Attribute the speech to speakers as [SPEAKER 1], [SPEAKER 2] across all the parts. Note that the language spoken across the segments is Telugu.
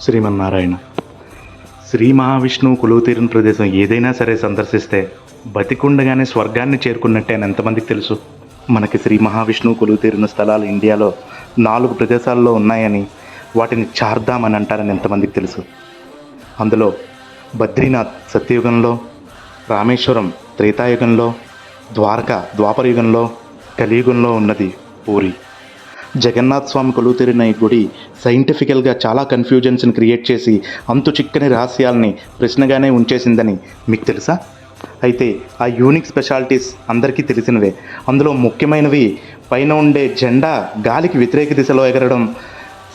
[SPEAKER 1] శ్రీమన్నారాయణ. శ్రీ మహావిష్ణువు కొలువు తీరిన ప్రదేశం ఏదైనా సరే సందర్శిస్తే బతికుండగానే స్వర్గాన్ని చేరుకున్నట్టే అని ఎంతమందికి తెలుసు? మనకి శ్రీ మహావిష్ణువు కొలువు తీరిన స్థలాలు ఇండియాలో నాలుగు ప్రదేశాల్లో ఉన్నాయని వాటిని చార్ధామ్ అంటారని ఎంతమందికి తెలుసు? అందులో బద్రీనాథ్ సత్యయుగంలో రామేశ్వరం త్రేతాయుగంలో ద్వారక ద్వాపరయుగంలో కలియుగంలో ఉన్నది పూరి. జగన్నాథ్ స్వామి కొలువు ఈ గుడి సైంటిఫికల్గా చాలా కన్ఫ్యూజన్స్ని క్రియేట్ చేసి అంతు చిక్కని రహస్యాల్ని ప్రశ్నగానే ఉంచేసిందని మీకు తెలుసా? అయితే ఆ యూనిక్ స్పెషాలిటీస్ అందరికీ తెలిసినవే. అందులో ముఖ్యమైనవి పైన ఉండే జెండా గాలికి వ్యతిరేక దిశలో ఎగరడం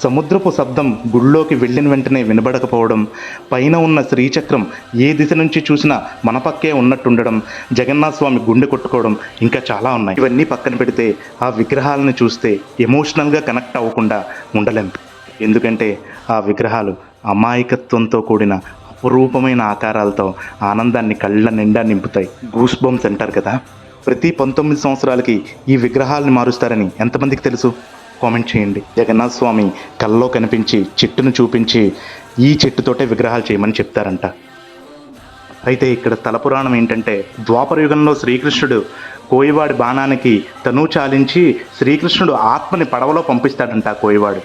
[SPEAKER 1] సముద్రపు శబ్దం గుళ్ళోకి వెళ్ళిన వెంటనే వినబడకపోవడం పైన ఉన్న శ్రీచక్రం ఏ దిశ నుంచి చూసినా మన పక్కే ఉన్నట్టుండడం జగన్నాథ స్వామి గుండె కొట్టుకోవడం ఇంకా చాలా ఉన్నాయి. ఇవన్నీ పక్కన పెడితే ఆ విగ్రహాలను చూస్తే ఎమోషనల్గా కనెక్ట్ అవ్వకుండా ఉండలేం. ఎందుకంటే ఆ విగ్రహాలు అమాయకత్వంతో కూడిన అపురూపమైన ఆకారాలతో ఆనందాన్ని కళ్ళ నిండా నింపుతాయి. గూస్ బొమ్స్ అంటారు కదా? ప్రతి పంతొమ్మిది సంవత్సరాలకి ఈ విగ్రహాలను మారుస్తారని ఎంతమందికి తెలుసు? కామెంట్ చేయండి. జగన్నాథ స్వామి కల్లో కనిపించి చెట్టును చూపించి ఈ చెట్టుతోటే విగ్రహాలు చేయమని చెప్తారంట. అయితే ఇక్కడ తలపురాణం ఏంటంటే ద్వాపర యుగంలో శ్రీకృష్ణుడు కోయివాడి బాణానికి తను చాలించి శ్రీకృష్ణుడు ఆత్మని పడవలో పంపిస్తాడంట కోయివాడు.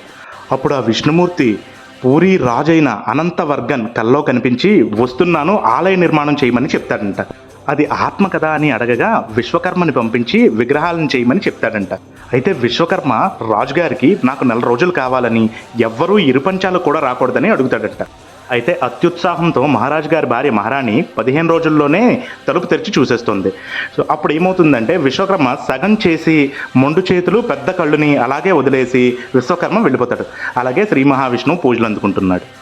[SPEAKER 1] అప్పుడు ఆ విష్ణుమూర్తి పూరి రాజైన అనంతవర్గన్ కల్లో కనిపించి వస్తున్నాను ఆలయ నిర్మాణం చేయమని చెప్తాడంట. అది ఆత్మ కదా అని అడగగా విశ్వకర్మని పంపించి విగ్రహాలను చేయమని చెప్తాడంట. అయితే విశ్వకర్మ రాజుగారికి నాకు నెల రోజులు కావాలని ఎవ్వరూ ఇరుపంచాలు కూడా రాకూడదని అడుగుతాడంట. అయితే అత్యుత్సాహంతో మహారాజు గారి భార్య మహారాణి పదిహేను రోజుల్లోనే తలుపు తెరిచి చూసేస్తుంది. సో అప్పుడు ఏమవుతుందంటే విశ్వకర్మ సగం చేసి మొండు చేతులు పెద్ద కళ్ళుని అలాగే వదిలేసి విశ్వకర్మ వెళ్ళిపోతాడు. అలాగే శ్రీ మహావిష్ణువు పూజలు అందుకుంటున్నాడు.